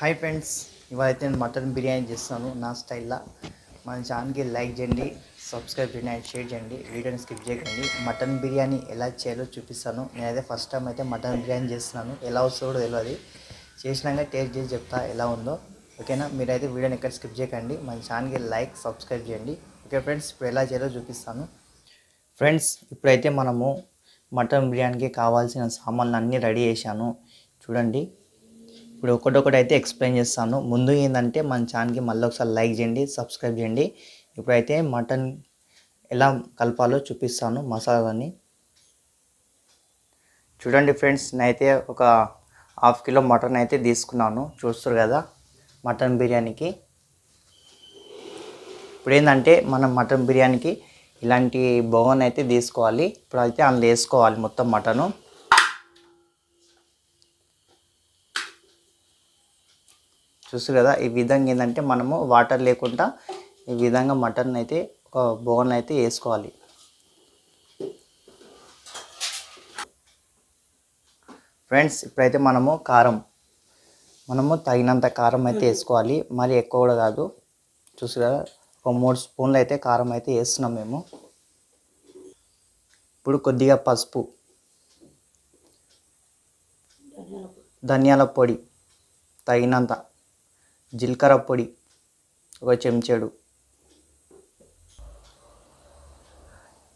Hi friends ఇవాళైతే నేను mutton biryani చేస్తాను నా స్టైల్లో. మన ఛానల్కి లైక్ చేయండి సబ్స్క్రైబ్ చేయండి అండ్ షేర్ చేయండి. వీడియోని స్కిప్ చేయకండి. మటన్ బిర్యానీ ఎలా చేయాలో చూపిస్తాను. నేనైతే ఫస్ట్ టైం అయితే మటన్ బిర్యానీ చేస్తున్నాను. ఎలా వస్తుందో కూడా తెలియదు చేసినాక టేస్ట్ చేసి చెప్తా ఎలా ఉందో. ఓకేనా? మీరైతే వీడియోని ఎక్కడ స్కిప్ చేయకండి. మన ఛానల్కి లైక్ సబ్స్క్రైబ్ చేయండి. ఓకే ఫ్రెండ్స్ ఇప్పుడు ఎలా చేయాలో చూపిస్తాను. ఫ్రెండ్స్ ఇప్పుడైతే మనము మటన్ బిర్యానీకి కావాల్సిన సామాన్లు అన్నీ రెడీ చేశాను. చూడండి. ఇప్పుడు ఒకటొకటి అయితే ఎక్స్ప్లెయిన్ చేస్తాను. ముందు ఏంటంటే మన ఛానల్కి మళ్ళీ ఒకసారి లైక్ చేయండి సబ్స్క్రైబ్ చేయండి. ఇప్పుడైతే మటన్ ఎలా కలపాలో చూపిస్తాను మసాలాని చూడండి ఫ్రెండ్స్ నేనైతే ఒక హాఫ్ కిలో మటన్ అయితే తీసుకున్నాను. చూస్తారు కదా మటన్ బిర్యానీకి. ఇప్పుడు ఏంటంటే మనం మటన్ బిర్యానీకి ఇలాంటి బౌన్ అయితే తీసుకోవాలి. ఇప్పుడు అయితే అందులో వేసుకోవాలి మొత్తం మటను. చూసి కదా ఈ విధంగా ఏంటంటే మనము వాటర్ లేకుండా ఈ విధంగా మటన్ అయితే ఒక బోన్ అయితే వేసుకోవాలి. ఫ్రెండ్స్ ఇప్పుడైతే మనము కారం మనము తగినంత కారం అయితే వేసుకోవాలి. మరి ఎక్కువ కూడా కాదు. చూసు కదా ఒక మూడు స్పూన్లు అయితే కారం అయితే వేస్తున్నాం మేము. ఇప్పుడు కొద్దిగా పసుపు ధనియాల పొడి తగినంత. జీలకర్ర పొడి ఒక చెంచాడు.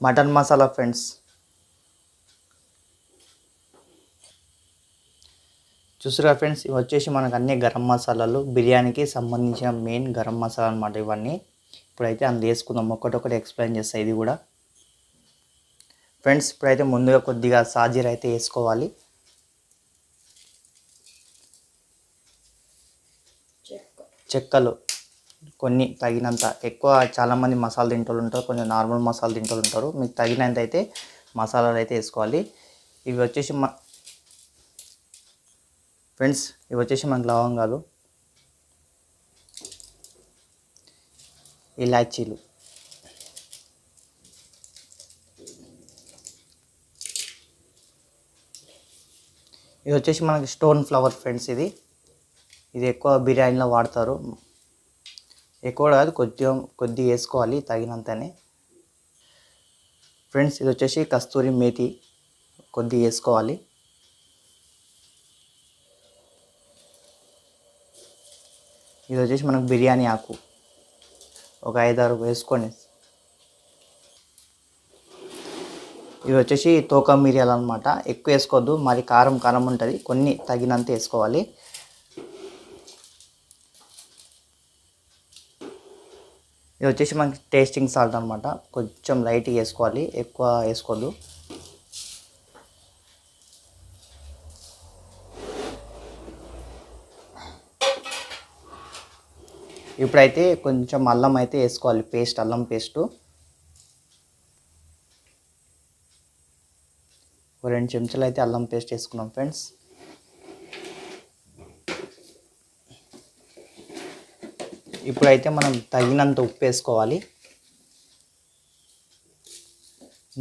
Mutton masala friends. చూసారా ఫ్రెండ్స్ ఇవి వచ్చేసి మనకు అన్ని గరం మసాలాలు బిర్యానీకి సంబంధించిన మెయిన్ గరం మసాలా అనమాట ఇవన్నీ. ఇప్పుడైతే అందులో వేసుకుందాం ఒక్కటొక్కటి ఎక్స్ప్లెయిన్ చేస్తాయి ఇది కూడా. ఫ్రెండ్స్ ఇప్పుడైతే ముందుగా కొద్దిగా సాజీర అయితే వేసుకోవాలి. చెక్కలు కొన్ని తగినంత. ఎక్కువ చాలామంది మసాలా తింటోళ్ళు ఉంటారు కొంచెం నార్మల్ మసాలా తింటోళ్ళు ఉంటారు. మీకు తగినంత అయితే మసాలాలు అయితే వేసుకోవాలి. ఇవి వచ్చేసి మ ఫ్రెండ్స్ ఇవి వచ్చేసి మనకు లవంగాలు ఇలాచీలు. ఇది వచ్చేసి మనకి స్టోన్ ఫ్లవర్ ఫ్రెండ్స్ ఇది. ఇది ఎక్కువ బిర్యానీలో వాడతారు. ఎక్కువ కాదు కొద్దిగా కొద్దిగా వేసుకోవాలి తగినంతనే. ఫ్రెండ్స్ ఇది వచ్చేసి కస్తూరి మేతి కొద్దిగా వేసుకోవాలి. ఇది వచ్చేసి మనకు బిర్యానీ ఆకు. ఒక ఐదారు వేసుకొని ఇవి వచ్చేసి తోక మిరియాలు అనమాట ఎక్కువ వేసుకోవద్దు మరి కారం కారం ఉంటుంది. కొన్ని తగినంత వేసుకోవాలి. ఇది వచ్చేసి మనకి టేస్టింగ్ సాల్ట్ అనమాట కొంచెం లైట్గా వేసుకోవాలి. ఎక్కువ వేసుకోవద్దు ఇప్పుడైతే కొంచెం అల్లం అయితే వేసుకోవాలి. పేస్ట్ అల్లం పేస్టు రెండు చెంచాలు అయితే అల్లం పేస్ట్ వేసుకున్నాం ఫ్రెండ్స్ ఇప్పుడైతే మనం తగినంత ఉప్పు వేసుకోవాలి.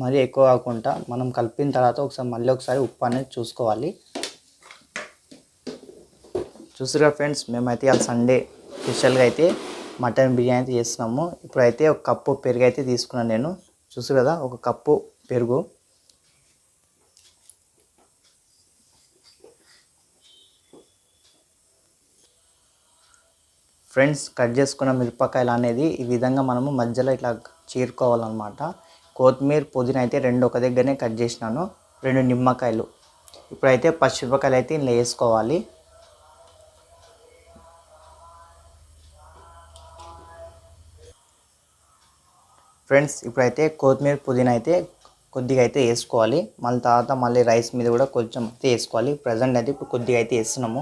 మరీ ఎక్కువ కాకుండా మనం కలిపిన తర్వాత ఒకసారి మళ్ళీ ఒకసారి ఉప్పు అనేది చూసుకోవాలి. చూసారా ఫ్రెండ్స్ మేమైతే ఇవాళ సండే స్పెషల్గా అయితే మటన్ బిర్యానీ అయితే చేస్తున్నాము. ఇప్పుడైతే ఒక కప్పు పెరుగు అయితే తీసుకున్నాను నేను. చూసు కదా ఒక కప్పు పెరుగు. ఫ్రెండ్స్ కట్ చేసుకున్న మిరపకాయలు అనేది ఈ విధంగా మనము మధ్యలో ఇట్లా చీరుకోవాలన్నమాట. కొత్తిమీర పుదీనా అయితే రెండు ఒక దగ్గరనే కట్ చేసినాను. రెండు నిమ్మకాయలు. ఇప్పుడైతే పచ్చిమిరపకాయలు అయితే ఇందులో వేసుకోవాలి. ఫ్రెండ్స్ ఇప్పుడైతే కొత్తిమీర పుదీనా అయితే కొద్దిగా అయితే వేసుకోవాలి. మళ్ళీ తర్వాత మళ్ళీ రైస్ మీద కూడా కొంచెం అయితే వేసుకోవాలి. ప్రజెంట్ అయితే ఇప్పుడు కొద్దిగా అయితే వేస్తున్నాము.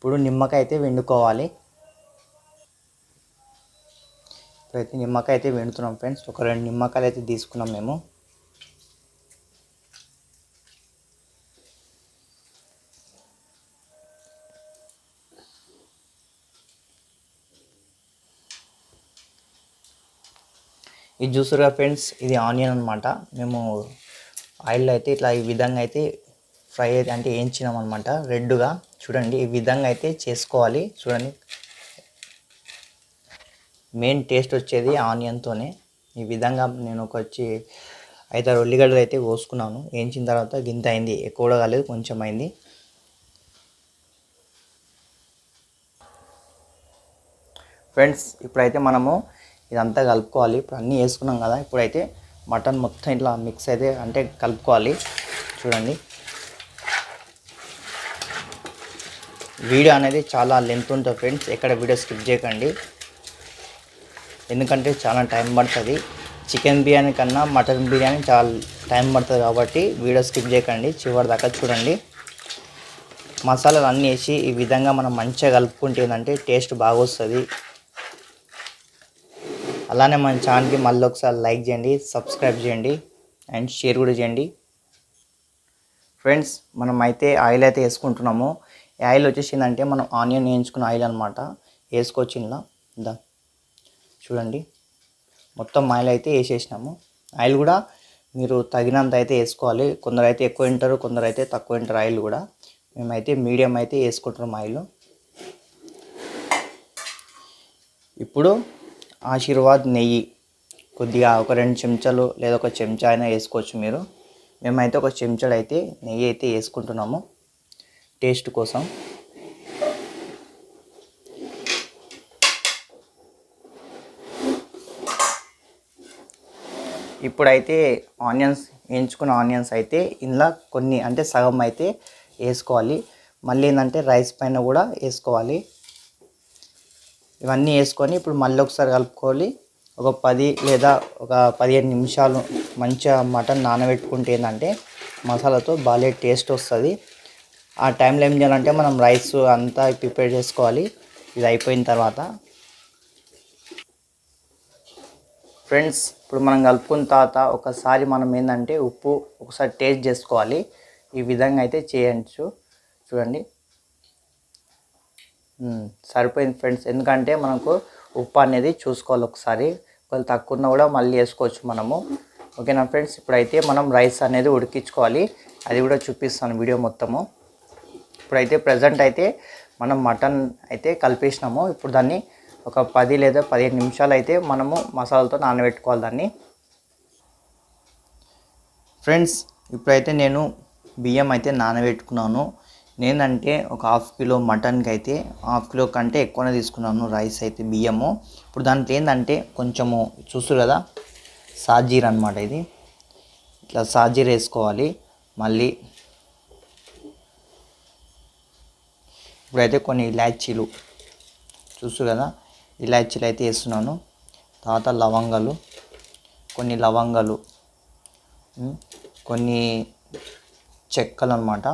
ఇప్పుడు నిమ్మకాయ అయితే వండుకోవాలి. ఇప్పుడైతే నిమ్మకాయ అయితే వండుతున్నాం ఫ్రెండ్స్. ఒక రెండు నిమ్మకాయలు అయితే తీసుకున్నాం మేము. ఇది చూసారుగా ఫ్రెండ్స్ ఇది ఆనియన్ అనమాట మేము ఆయిల్లో అయితే ఇట్లా ఈ విధంగా అయితే ఫ్రై అయితే అంటే వేయించినాం అనమాట రెడ్గా చూడండి ఈ విధంగా అయితే చేసుకోవాలి. చూడండి మెయిన్ టేస్ట్ వచ్చేది ఆనియన్తోనే ఈ విధంగా నేను ఒక వచ్చి ఐదారు ఉల్లిగడ్డలు అయితే కోసుకున్నాను. వేయించిన తర్వాత గింత అయింది. ఎక్కువ కాలేదు కొంచెం అయింది. ఫ్రెండ్స్ ఇప్పుడైతే మనము ఇదంతా కలుపుకోవాలి. ఇప్పుడు అన్నీ వేసుకున్నాం కదా ఇప్పుడైతే మటన్ మొత్తం ఇట్లా మిక్స్ అయితే అంటే కలుపుకోవాలి. చూడండి. వీడియో అనేది చాలా లెంత్ ఉంటుంది ఫ్రెండ్స్ ఎక్కడ వీడియో స్కిప్ చేయకండి. ఎందుకంటే చాలా టైం పడుతుంది. చికెన్ బిర్యానీ కన్నా మటన్ బిర్యానీ చాలా టైం పడుతుంది కాబట్టి వీడియో స్కిప్ చేయకండి. చివరి దాకా చూడండి. మసాలాలు అన్నీ వేసి ఈ విధంగా మనం మంచిగా కలుపుకుంటే ఏంటంటే టేస్ట్ బాగా వస్తుంది అలానే మన ఛానల్కి మళ్ళీ ఒకసారి లైక్ చేయండి సబ్స్క్రైబ్ చేయండి అండ్ షేర్ కూడా చేయండి. ఫ్రెండ్స్ మనం అయితే ఆయిల్ అయితే వేసుకుంటున్నాము. ఈ ఆయిల్ వచ్చేసిందంటే మనం ఆనియన్ వేయించుకున్న ఆయిల్ అనమాట వేసుకోవచ్చు ఇలా దా. చూడండి. మొత్తం ఆయిల్ అయితే వేసేసినాము. ఆయిల్ కూడా మీరు తగినంత అయితే వేసుకోవాలి. కొందరు అయితే ఎక్కువ తింటారు కొందరు అయితే తక్కువ వింటారు ఆయిల్ కూడా. మేమైతే మీడియం అయితే వేసుకుంటున్నాం ఆయిల్. ఇప్పుడు ఆశీర్వాద్ నెయ్యి. కొద్దిగా ఒక రెండు చెంచాలు లేదా ఒక చెంచా అయినా వేసుకోవచ్చు మీరు. మేమైతే ఒక చెంచాడు అయితే నెయ్యి అయితే వేసుకుంటున్నాము. టేస్ట్ కోసం. ఇప్పుడైతే ఆనియన్స్ వేయించుకున్న ఆనియన్స్ అయితే ఇందులో కొన్ని అంటే సగం అయితే వేసుకోవాలి. మళ్ళీ ఏంటంటే రైస్ పైన కూడా వేసుకోవాలి. ఇవన్నీ వేసుకొని ఇప్పుడు మళ్ళీ ఒకసారి కలుపుకోవాలి. ఒక పది లేదా ఒక పదిహేను నిమిషాలు మంచిగా మటన్ నానబెట్టుకుంటే ఏంటంటే మసాలాతో బాగా టేస్ట్ వస్తుంది. ఆ టైంలో ఏం చేయాలంటే మనం రైస్ అంతా ప్రిపేర్ చేసుకోవాలి. ఇది అయిపోయిన తర్వాత ఫ్రెండ్స్ ఇప్పుడు మనం కలుపుకున్న తర్వాత ఒకసారి మనం ఏంటంటే ఉప్పు ఒకసారి టేస్ట్ చేసుకోవాలి. ఈ విధంగా అయితే చేయొచ్చు. చూడండి. సరిపోయింది ఫ్రెండ్స్. ఎందుకంటే మనకు ఉప్పు అనేది చూసుకోవాలి ఒకసారి. ఒకవేళ తక్కువ ఉన్నా కూడా మళ్ళీ వేసుకోవచ్చు మనము. ఓకేనా ఫ్రెండ్స్? ఇప్పుడైతే మనం రైస్ అనేది ఉడికించుకోవాలి. అది కూడా చూపిస్తాను వీడియో మొత్తము. ఇప్పుడైతే ప్రజెంట్ అయితే మనం మటన్ అయితే కలిపేసినాము. ఇప్పుడు దాన్ని ఒక పది లేదా పదిహేను నిమిషాలు అయితే మనము మసాలాతో నానబెట్టుకోవాలి దాన్ని. ఫ్రెండ్స్ ఇప్పుడైతే నేను బియ్యం అయితే నానబెట్టుకున్నాను. నేనంటే ఒక హాఫ్ కిలో మటన్కి అయితే హాఫ్ కిలో కంటే ఎక్కువనే తీసుకున్నాను రైస్ అయితే బియ్యము. ఇప్పుడు దాంట్లో ఏంటంటే కొంచెము చూస్తారు కదా సాజీర్ అనమాట ఇది. ఇట్లా సాజీర్ వేసుకోవాలి. మళ్ళీ ఇప్పుడైతే కొన్ని ఇలాచీలు చూస్తారు కదా? ఇలాచీలు అయితే వేస్తున్నాను. తర్వాత లవంగాలు కొన్ని లవంగాలు కొన్ని చెక్కలు అనమాట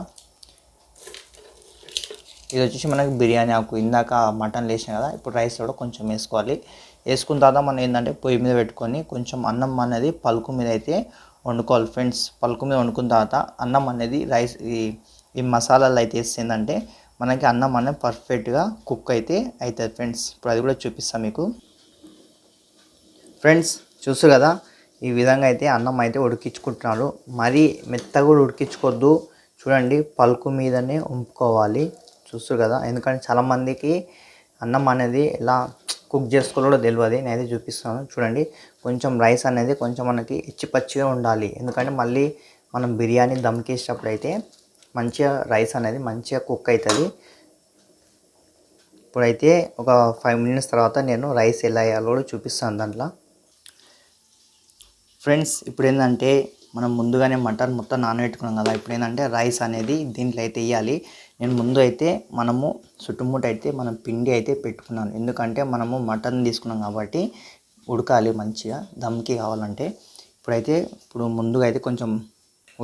ఇది వచ్చేసి మనకి బిర్యానీ ఆకు. ఇందాక మటన్ వేసిన కదా? ఇప్పుడు రైస్ కూడా కొంచెం వేసుకోవాలి. వేసుకున్న తర్వాత మనం ఏంటంటే పొయ్యి మీద పెట్టుకొని కొంచెం అన్నం అనేది పలుకు మీద అయితే వండుకోవాలి ఫ్రెండ్స్. పలుకు మీద వండుకున్న తర్వాత అన్నం అనేది రైస్ ఈ ఈ మసాలాలు అయితే వేసిందంటే మనకి అన్నం అనేది పర్ఫెక్ట్గా కుక్ అయితే అవుతుంది ఫ్రెండ్స్ ఇప్పుడు అది కూడా చూపిస్తాను మీకు. ఫ్రెండ్స్ చూసు కదా? ఈ విధంగా అయితే అన్నం అయితే ఉడికించుకుంటున్నారు. మరీ మెత్తగా కూడా ఉడికించుకోవద్దు. చూడండి పలుకు మీదనే ఉంపుకోవాలి. చూస్తారు కదా? ఎందుకంటే చాలామందికి అన్నం అనేది ఎలా కుక్ చేసుకోవాలో తెలియదు తెలియదు నేనైతే చూపిస్తాను. చూడండి కొంచెం రైస్ అనేది కొంచెం మనకి ఇచ్చి పచ్చిగా ఉండాలి. ఎందుకంటే మళ్ళీ మనం బిర్యానీ దమ్కేసేటప్పుడు అయితే మంచిగా రైస్ అనేది మంచిగా కుక్ అవుతుంది. ఇప్పుడైతే ఒక ఫైవ్ మినిట్స్ తర్వాత నేను రైస్ ఎలా వేయాలో కూడా చూపిస్తాను దాంట్లో. ఫ్రెండ్స్ ఇప్పుడు ఏంటంటే మనం ముందుగానే మటన్ మొత్తం నానబెట్టుకున్నాం కదా ఇప్పుడు ఏంటంటే రైస్ అనేది దీంట్లో అయితే వేయాలి. నేను ముందు అయితే మనము చుట్టుముట్ట అయితే మనం పిండి అయితే పెట్టుకున్నాను. ఎందుకంటే మనము మటన్ తీసుకున్నాం కాబట్టి ఉడకాలి మంచిగా దమ్కి కావాలంటే. ఇప్పుడైతే ఇప్పుడు ముందుగా అయితే కొంచెం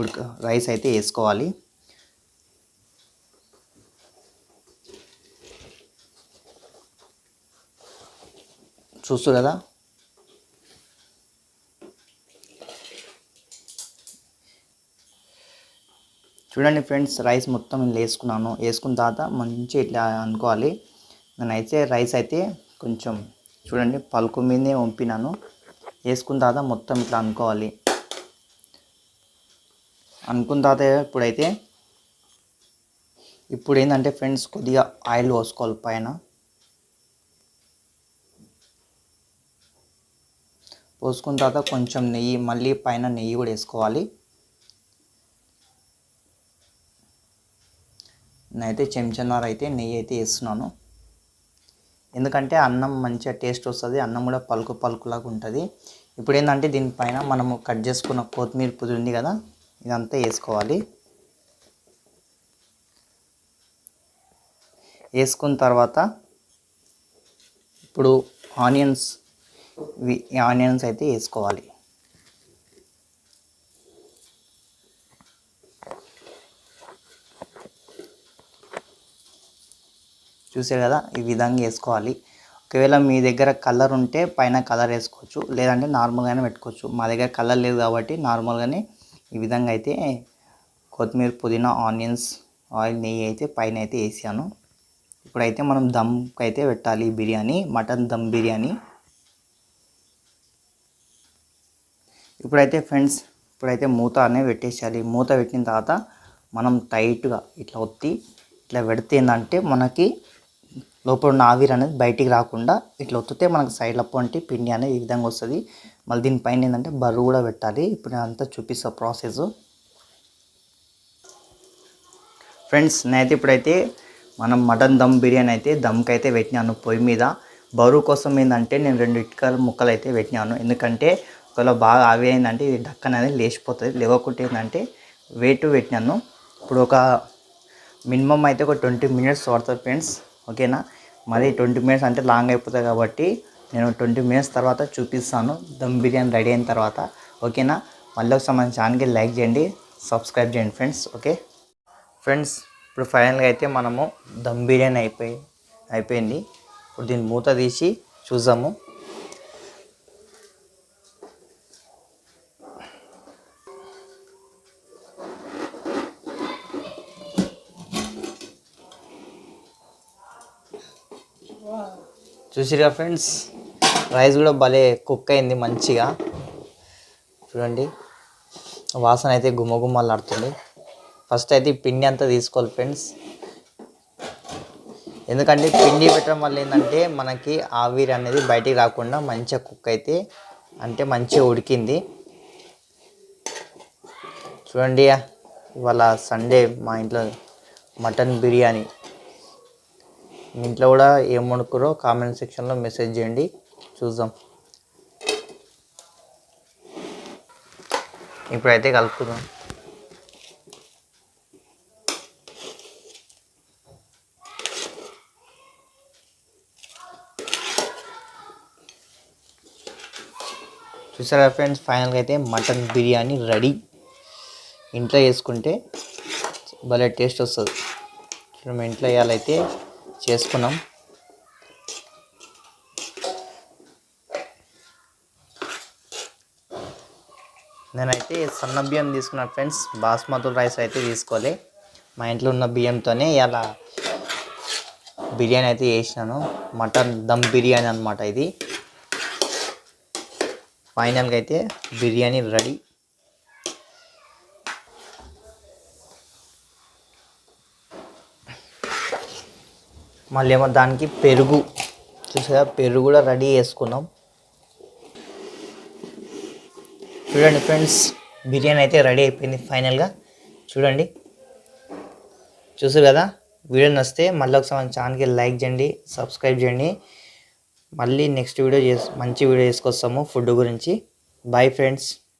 ఉడక రైస్ అయితే వేసుకోవాలి. చూస్తూ కదా చూడండి ఫ్రెండ్స్ రైస్ మొత్తం నేను వేసుకున్నాను. వేసుకున్న తర్వాత మంచి ఇట్లా అనుకోవాలి. నేనైతే రైస్ అయితే కొంచెం చూడండి పలుకు మీదే వంపినాను. వేసుకున్న తర్వాత మొత్తం ఇట్లా అనుకోవాలి. అనుకున్న తర్వాత ఇప్పుడైతే ఇప్పుడు ఏంటంటే ఫ్రెండ్స్ కొద్దిగా ఆయిల్ పోసుకోవాలి పైన. పోసుకున్న తర్వాత కొంచెం నెయ్యి మళ్ళీ పైన నెయ్యి కూడా వేసుకోవాలి. నేనైతే చెంచన్నర అయితే నెయ్యి అయితే వేస్తున్నాను. ఎందుకంటే అన్నం మంచిగా టేస్ట్ వస్తుంది అన్నం కూడా పలుకు పలుకులాగా ఉంటుంది. ఇప్పుడు ఏంటంటే దీనిపైన మనము కట్ చేసుకున్న కొత్తిమీర పుది ఉంది కదా ఇదంతా వేసుకోవాలి. వేసుకున్న తర్వాత ఇప్పుడు ఆనియన్స్ ఆనియన్స్ అయితే వేసుకోవాలి. చూసారు కదా? ఈ విధంగా వేసుకోవాలి. ఒకవేళ మీ దగ్గర కలర్ ఉంటే పైన కలర్ వేసుకోవచ్చు. లేదంటే నార్మల్గానే పెట్టుకోవచ్చు. మా దగ్గర కలర్ లేదు కాబట్టి నార్మల్గానే ఈ విధంగా అయితే కొత్తిమీర పుదీనా ఆనియన్స్ ఆయిల్ నెయ్యి అయితే పైన అయితే వేసాను. ఇప్పుడైతే మనం దమ్కి అయితే పెట్టాలి బిర్యానీ మటన్ దమ్ బిర్యానీ. ఇప్పుడైతే ఫ్రెండ్స్ ఇప్పుడైతే మూత అనేది పెట్టేసేయాలి. మూత పెట్టిన తర్వాత మనం టైట్గా ఇట్లా ఒత్తి ఇట్లా పెడితే ఏంటంటే మనకి లోపల ఉన్న ఆవిరి అనేది బయటికి రాకుండా ఇట్లా ఒత్తితే మనకు సైడ్ల పొంటి పిండి అనేది ఈ విధంగా వస్తుంది. మళ్ళీ దీనిపైన ఏంటంటే బరువు కూడా పెట్టాలి. ఇప్పుడు నేను అంతా చూపిస్తా ప్రాసెస్ ఫ్రెండ్స్ నేనైతే ఇప్పుడైతే మనం మటన్ దమ్ బిర్యానీ అయితే దమ్కి అయితే పెట్టినాను పొయ్యి మీద. బరువు కోసం ఏంటంటే నేను రెండు ఇటుకల ముక్కలు అయితే పెట్టినాను. ఎందుకంటే ఒకవేళ బాగా ఆవి అయిందంటే ఇది డక్కన అనేది లేచిపోతుంది. లేవకుంటే ఏంటంటే వెయిట్ పెట్టినాను. ఇప్పుడు ఒక మినిమం అయితే ఒక ట్వంటీ మినిట్స్ పడుతుంది ఫ్రెండ్స్ ఓకేనా? మరి ట్వంటీ మినిట్స్ అంటే లాంగ్ అయిపోతుంది కాబట్టి నేను ట్వంటీ మినిట్స్ తర్వాత చూపిస్తాను. దమ్ బిర్యానీ రెడీ అయిన తర్వాత. ఓకేనా? మళ్ళీ ఒకసారి మన ఛానల్కి లైక్ చేయండి సబ్స్క్రైబ్ చేయండి ఫ్రెండ్స్ ఓకే? ఫ్రెండ్స్ ఇప్పుడు ఫైనల్గా అయితే మనము దమ్ బిర్యానీ అయిపోయి అయిపోయింది. ఇప్పుడు దీన్ని మూత తీసి చూద్దాము. చూసిరా ఫ్రెండ్స్? రైస్ కూడా భలే కుక్ అయింది మంచిగా. చూడండి. వాసన అయితే గుమ్మగుమ్మలాడుతుంది ఫస్ట్ అయితే పిండి అంతా తీసుకోవాలి ఫ్రెండ్స్. ఎందుకంటే పిండి పెట్టడం వల్ల ఏంటంటే మనకి ఆవిరి అనేది బయటికి రాకుండా మంచిగా కుక్ అయితే అంటే మంచిగా ఉడికింది. చూడండి ఇవాళ సండే మా ఇంట్లో మటన్ బిర్యానీ. మీ ఇంట్లో కూడా ఏం వండుకురో కామెంట్ సెక్షన్లో మెసేజ్ చేయండి. చూద్దాం. ఇప్పుడైతే కలుపుకుందాం. చూసారా ఫ్రెండ్స్? ఫైనల్గా అయితే మటన్ బిర్యానీ రెడీ. ఇంట్లో చేసుకుంటే భలే టేస్ట్ వస్తుంది. మేము ఇంట్లో వేయాలైతే చేసుకున్నాం. నేనైతే సన్న బియ్యం తీసుకున్నాను ఫ్రెండ్స్. బాస్మతి రైస్ అయితే తీసుకోలే. మా ఇంట్లో ఉన్న బియ్యంతోనే ఇలా బిర్యానీ అయితే చేసినాను. మటన్ దమ్ బిర్యానీ అనమాట ఇది. ఫైనల్గా అయితే బిర్యానీ రెడీ. మళ్ళీ ఏమో దానికి పెరుగు. చూసారా? పెరుగు కూడా రెడీ చేసుకున్నాం. చూడండి ఫ్రెండ్స్ బిర్యానీ అయితే రెడీ అయిపోయింది ఫైనల్గా. చూడండి. చూసారు కదా? వీడియో నచ్చితే మళ్ళీ ఒకసారి మన ఛానల్కి లైక్ చేయండి సబ్స్క్రైబ్ చేయండి. మళ్ళీ నెక్స్ట్ వీడియో చేసి మంచి వీడియో చేసుకొస్తాము ఫుడ్ గురించి. Bye friends.